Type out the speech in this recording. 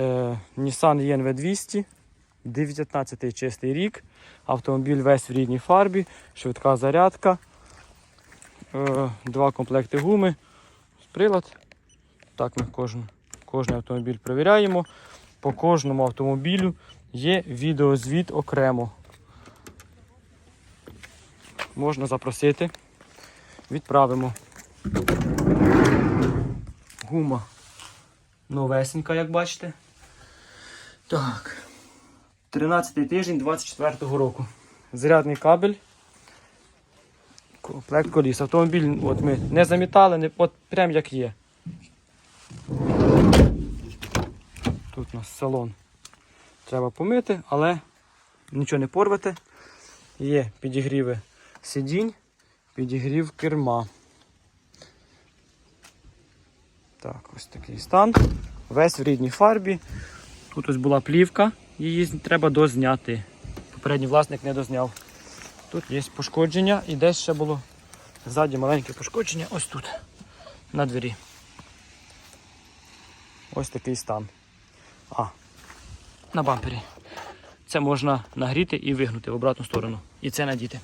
Е, Nissan ENV 200, 19 чистий рік. Автомобіль весь в рідній фарбі, швидка зарядка, е, два комплекти гуми, прилад. Так ми кожен, кожен автомобіль перевіряємо. По кожному автомобілю є відеозвіт окремо. Можна запросити. Відправимо. Гума новесенька, як бачите. Так. 13 тиждень 24-го року. Зарядний кабель. Комплект коліс. Автомобіль от ми не замітали, не, от прям як є. Тут у нас салон. Треба помити, але нічого не порвати. Є підігріви сидінь, підігрів керма. Так, ось такий стан. Весь в рідній фарбі. Тут ось була плівка, її треба дозняти. Попередній власник не дозняв. Тут є пошкодження і десь ще було ззаді маленьке пошкодження ось тут, на двері. Ось такий стан. А, на бампері. Це можна нагріти і вигнути в обратну сторону. І це надіти.